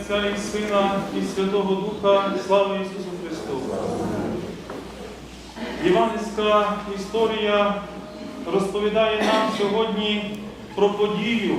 Отця і Сина, і Святого Духа, слава Ісусу Христу. Євангельська історія розповідає нам сьогодні про подію,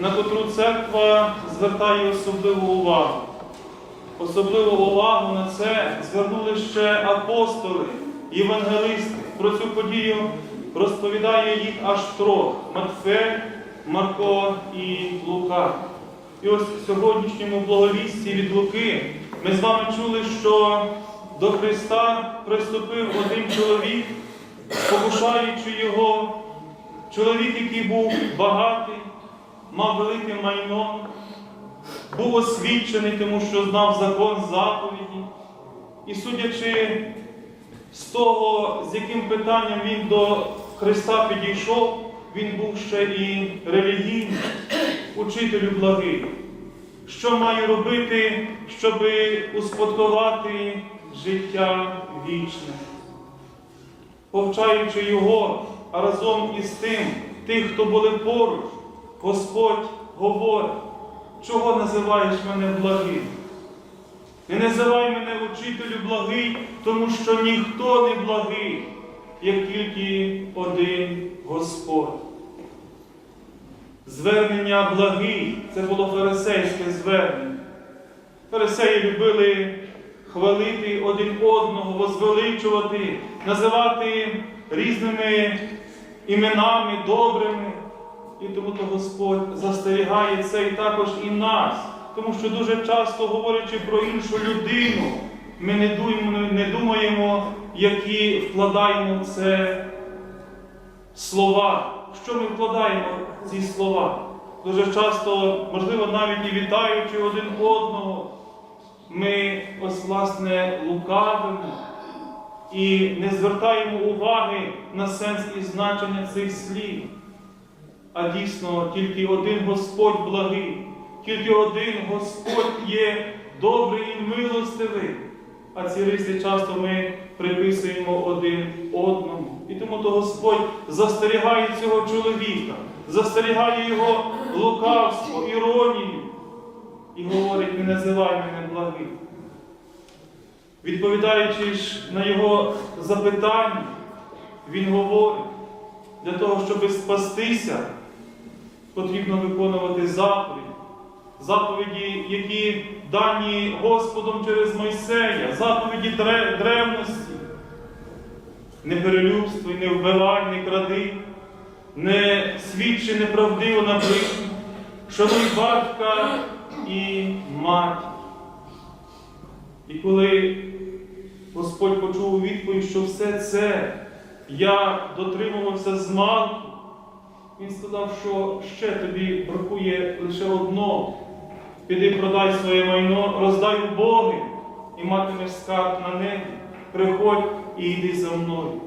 на котру церква звертає особливу увагу. Особливу увагу на це звернули ще апостоли, євангелисти. Про цю подію розповідає їх аж трьох Матфей, Марко і Лука. І ось в сьогоднішньому благовісті від Луки ми з вами чули, що до Христа приступив один чоловік, спокушаючи його, чоловік, який був багатий, мав велике майно, був освічений, тому що знав закон заповіді. І судячи з того, з яким питанням він до Христа підійшов, він був ще і релігійний, учителю благий. Що маю робити, щоб успадкувати життя вічне? Повчаючи його, а разом із тим, тих, хто були поруч, Господь говорить, чого називаєш мене благим? Не називай мене учителю благий, тому що ніхто не благий, як тільки один Господь. Звернення благий це було фарисейське звернення. Фарисеї любили хвалити один одного, возвеличувати, називати різними іменами добрими. І тому то Господь застерігає це і також і нас. Тому що дуже часто, говорячи про іншу людину, ми не думаємо, не думаємо які вкладаємо це слова. Що ми вкладаємо в ці слова? Дуже часто, можливо, навіть і вітаючи один одного, ми ось власне лукавимо і не звертаємо уваги на сенс і значення цих слів. А дійсно, тільки один Господь благий, тільки один Господь є добрий і милостивий. А ці риси часто ми приписуємо один одному. І тому то Господь застерігає цього чоловіка, застерігає його лукавство, іронію і говорить, не називай мене благим. Відповідаючи ж на його запитання, він говорить, для того, щоб спастися, потрібно виконувати заповіді. Заповіді, які дані Господом через Мойсея, заповіді древності. Не перелюбствуй, не вбивай, не кради, не свідчи неправдиво на ближніх, шануй батька і матір. І коли Господь почув у відповідь, що все це я дотримувався з малку, він сказав, що ще тобі бракує лише одного. Піди продай своє майно, роздай у Боги і матимеш скарб на небі. Приходь і йди за мною.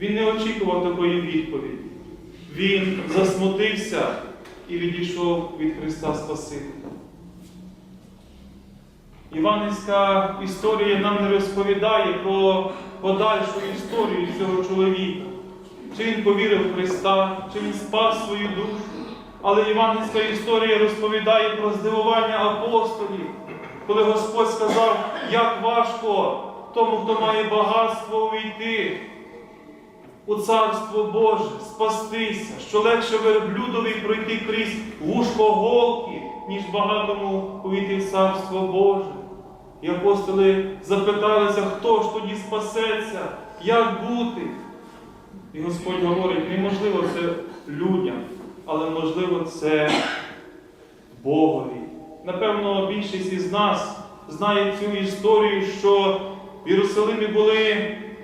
Він не очікував такої відповіді. Він засмутився і відійшов від Христа Спасителя. Іванівська історія нам не розповідає про подальшу історію цього чоловіка. Чи він повірив в Христа, чи він спас свою душу. Але Івангельська історія розповідає про здивування апостолів, коли Господь сказав, як важко тому, хто має багатство увійти у Царство Боже, спастися, що легше верблюдові пройти крізь вушко голки, ніж багатому увійти в Царство Боже. І апостоли запиталися, хто ж тоді спасеться, як бути? І Господь говорить, неможливо це людям але можливо це Богові. Напевно, більшість із нас знає цю історію, що в Єрусалимі були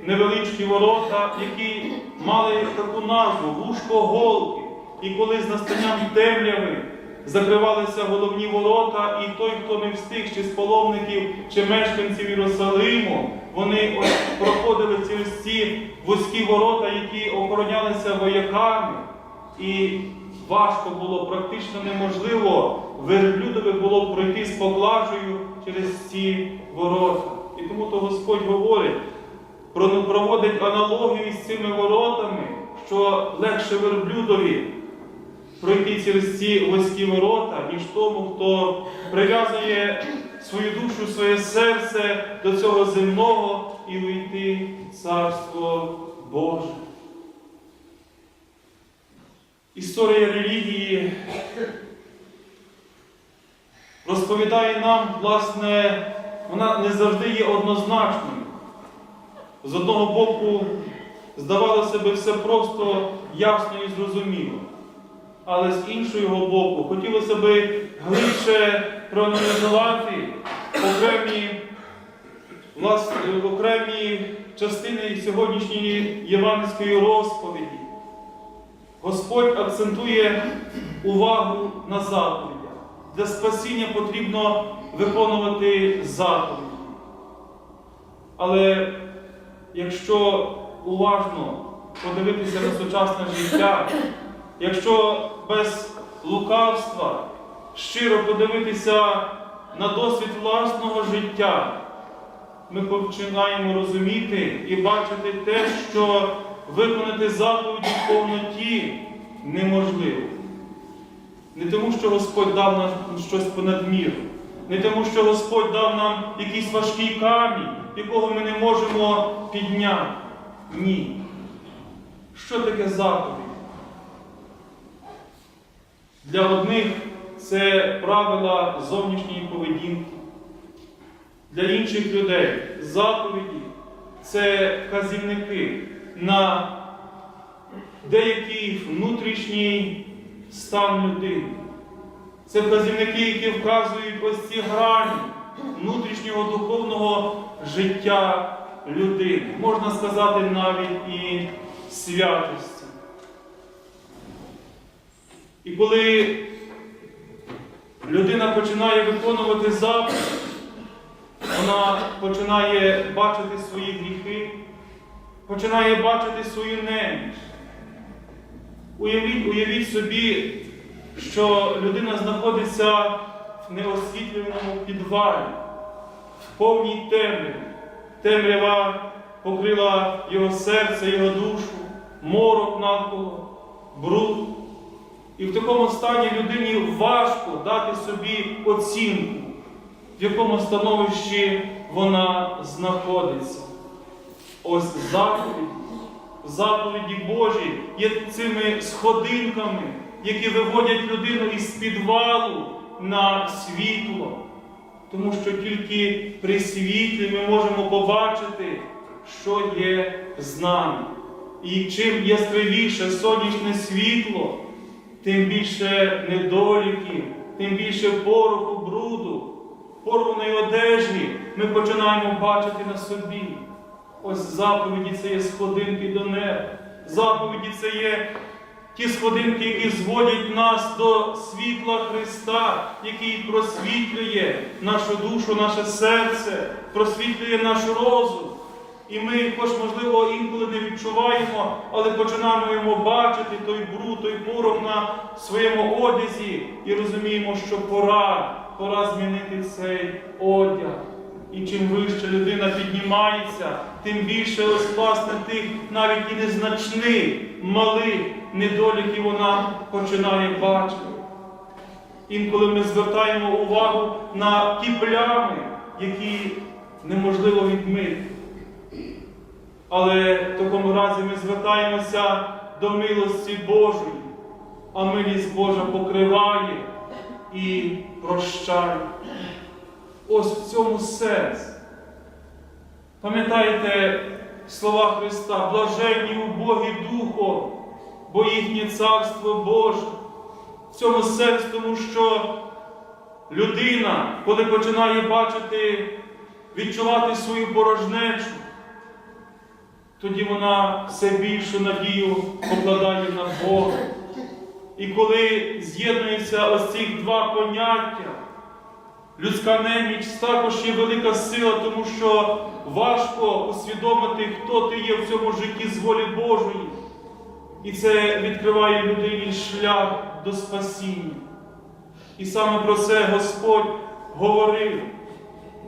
невеличкі ворота, які мали таку назву вушко голки. І коли з настанням темряви закривалися головні ворота, і той, хто не встиг, чи з паломників, чи мешканців Єрусалиму, вони проходили через ці вузькі ворота, які охоронялися вояками. І важко було, практично неможливо верблюдові було пройти з поклажею через ці ворота. І тому то Господь говорить, проводить аналогію з цими воротами, що легше верблюдові пройти через ці вузькі ворота, ніж тому, хто прив'язує свою душу, своє серце до цього земного і увійти в Царство Боже. Історія релігії розповідає нам, власне, вона не завжди є однозначною. З одного боку, здавалося би, все просто ясно і зрозуміло. Але з іншого боку, хотілося би глибше проаналізувати окремі, власне, окремі частини сьогоднішньої євангельської розповіді. Господь акцентує увагу на заповідях. Для спасіння потрібно виконувати заповіді. Але якщо уважно подивитися на сучасне життя, якщо без лукавства щиро подивитися на досвід власного життя, ми починаємо розуміти і бачити те, що виконати заповіді в повноті неможливо. Не тому, що Господь дав нам щось понад міру, не тому, що Господь дав нам якийсь важкий камінь, якого ми не можемо підняти. Ні. Що таке заповідь? Для одних це правила зовнішньої поведінки. Для інших людей заповіді це вказівники на деякий внутрішній стан людини. Це вказівники, які вказують ось ці грані внутрішнього духовного життя людини. Можна сказати навіть і святості. І коли людина починає виконувати заповідь, вона починає бачити свої гріхи, починає бачити свою неміч. Уявіть, уявіть собі, що людина знаходиться в неосвітленому підвалі, в повній темряві. Темрява покрила його серце, його душу, морок навколо, бруд. І в такому стані людині важко дати собі оцінку, в якому становищі вона знаходиться. Ось заповіді, заповіді Божі є цими сходинками, які виводять людину із підвалу на світло. Тому що тільки при світлі ми можемо побачити, що є з нами. І чим яскравіше сонячне світло, тим більше недоліків, тим більше пороху, бруду, порваної одежі ми починаємо бачити на собі. Ось заповіді це є сходинки до неба. Заповіді це є ті сходинки, які зводять нас до світла Христа, який просвітлює нашу душу, наше серце, просвітлює наш розум. І ми, хоч, можливо, інколи не відчуваємо, але починаємо бачити той бруд, той порох на своєму одязі і розуміємо, що пора, пора змінити цей одяг. І чим вище людина піднімається, тим більше власне тих навіть і незначних, малих недоліків вона починає бачити. Інколи ми звертаємо увагу на ті плями, які неможливо відмити. Але в такому разі ми звертаємося до милості Божої, а милість Божа покриває і прощає. Ось в цьому сенс. Пам'ятаєте слова Христа, блаженні убогі Духом, бо їхнє царство Боже. В цьому сенс, тому що людина, коли починає бачити, відчувати свою порожнечу, тоді вона все більшу надію покладає на Бога. І коли з'єднуються ось ці два поняття, людська неміч також є велика сила, тому що важко усвідомити, хто ти є в цьому житті з волі Божої. І це відкриває людині шлях до спасіння. І саме про це Господь говорив.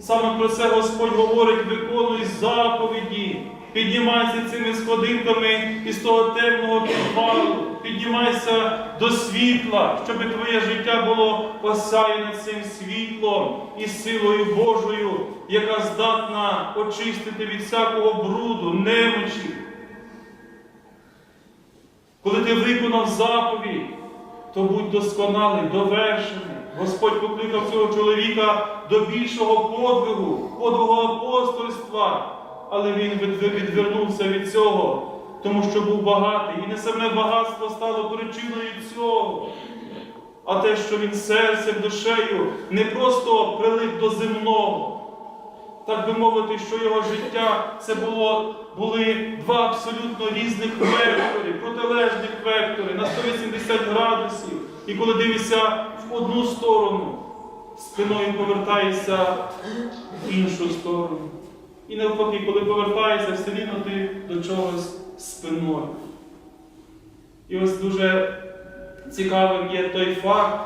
Саме про це Господь говорить, виконуй заповіді, піднімайся цими сходинками із того темного підвалу, піднімайся до світла, щоб твоє життя було осяяне цим світлом і силою Божою, яка здатна очистити від всякого бруду, немочі. Коли ти виконав заповідь, то будь досконалий, довершений. Господь покликав цього чоловіка до більшого подвигу, подвигу апостольства, але він відвернувся від цього, тому що був багатий, і не саме багатство стало причиною цього, а те, що він серцем, душею не просто прилип до земного, так би мовити, що його життя це було, були два абсолютно різних вектори, протилежних вектори на 180 градусів. І коли дивишся в одну сторону, спиною повертаєшся в іншу сторону. І навпаки, коли повертаєшся, все рівно ти до чогось спиною. І ось дуже цікавим є той факт,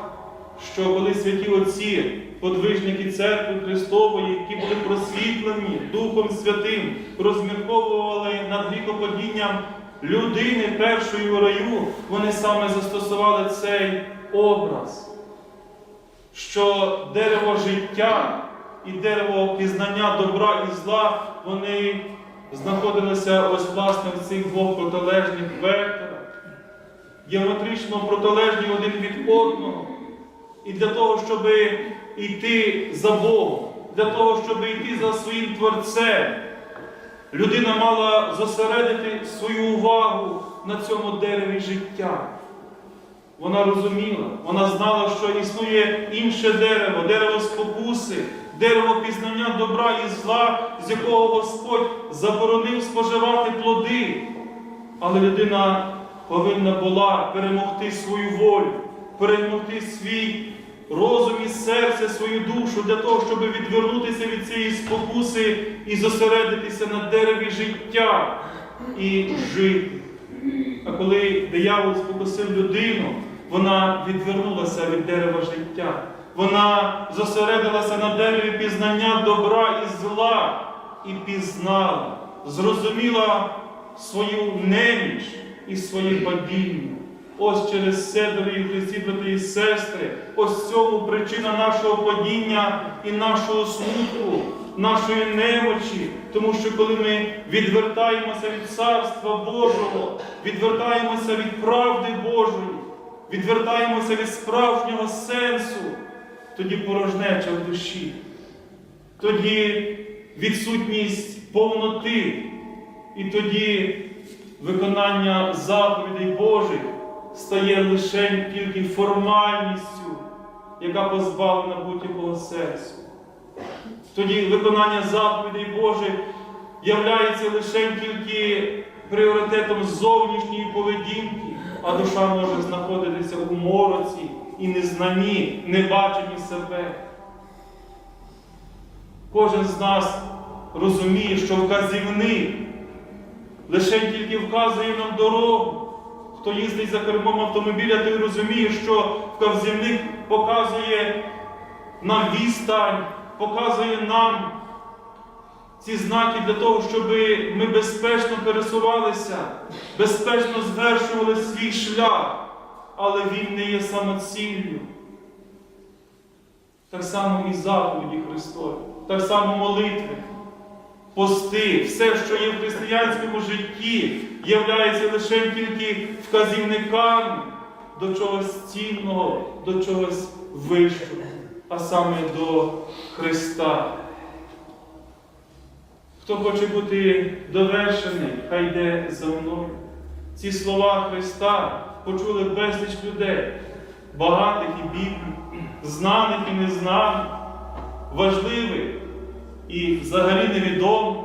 що коли святі отці, подвижники церкви Христової, які були просвітлені Духом Святим, розмірковували над гріхопадінням людини першої у раю, вони саме застосували цей образ, що дерево життя і дерево пізнання добра і зла, вони знаходилися ось власне в цих двох протилежних векторах геометрично протилежні один від одного. І для того, щоб йти за Богом, для того, щоб йти за своїм Творцем, людина мала зосередити свою увагу на цьому дереві життя. Вона розуміла, вона знала, що існує інше дерево, дерево спокуси, дерево пізнання добра і зла, з якого Господь заборонив споживати плоди. Але людина повинна була перемогти свою волю, перемогти свій розум і серце, свою душу для того, щоб відвернутися від цієї спокуси і зосередитися на дереві життя і жити. А коли диявол спокусив людину, вона відвернулася від дерева життя. Вона зосередилася на дереві пізнання добра і зла і пізнала, зрозуміла свою неміч і своє падіння. Ось через це, дорогі Христі, брати і сестри, ось цьому причина нашого падіння і нашого смутку, нашої немочі. Тому що коли ми відвертаємося від Царства Божого, відвертаємося від правди Божої, відвертаємося від справжнього сенсу, тоді порожнеча в душі, тоді відсутність повноти, і тоді виконання заповідей Божих стає лише тільки формальністю, яка позбавлена будь-якого сенсу. Тоді виконання заповідей Божих являється лише тільки пріоритетом зовнішньої поведінки, а душа може знаходитися у мороці і незнанні, небаченні себе. Кожен з нас розуміє, що вказівник лише тільки вказує нам дорогу. Хто їздить за кермом автомобіля, той розуміє, що вказівник показує нам відстань, показує нам ці знаки для того, щоб ми безпечно пересувалися, безпечно звершували свій шлях, але він не є самоціллю. Так само і заповіді Христові, так само молитви, пости, все, що є в християнському житті, являється лише тільки вказівниками до чогось цінного, до чогось вищого, а саме до Христа. Хто хоче бути довершений, хай йде за мною. Ці слова Христа почули безліч людей, багатих і бідних, знаних і незнаних, важливих і взагалі невідомих.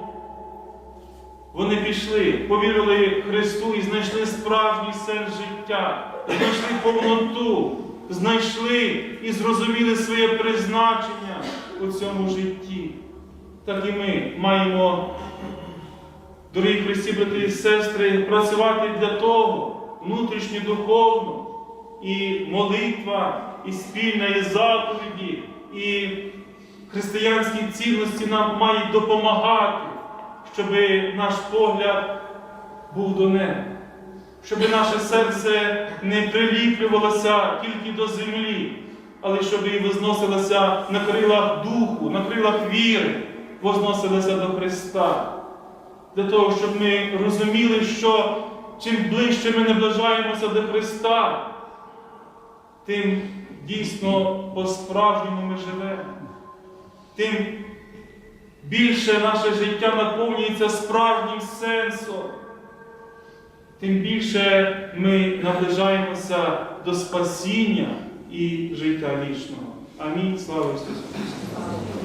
Вони пішли, повірили Христу і знайшли справжній сенс життя, знайшли повноту, знайшли і зрозуміли своє призначення у цьому житті. Так і ми маємо, дорогі Христі, брати і сестри, працювати для того внутрішньо духовно, і молитва, і спільна, і заповіді, і християнські цінності нам мають допомагати, щоб наш погляд був до неба, щоб наше серце не приліплювалося тільки до землі, але щоб і возносилося на крилах духу, на крилах віри, возносилося до Христа. Для того, щоб ми розуміли, що чим ближче ми наближаємося до Христа, тим дійсно по-справжньому ми живемо, тим більше наше життя наповнюється справжнім сенсом, тим більше ми наближаємося до спасіння і життя вічного. Амінь. Слава Ісусу Христу!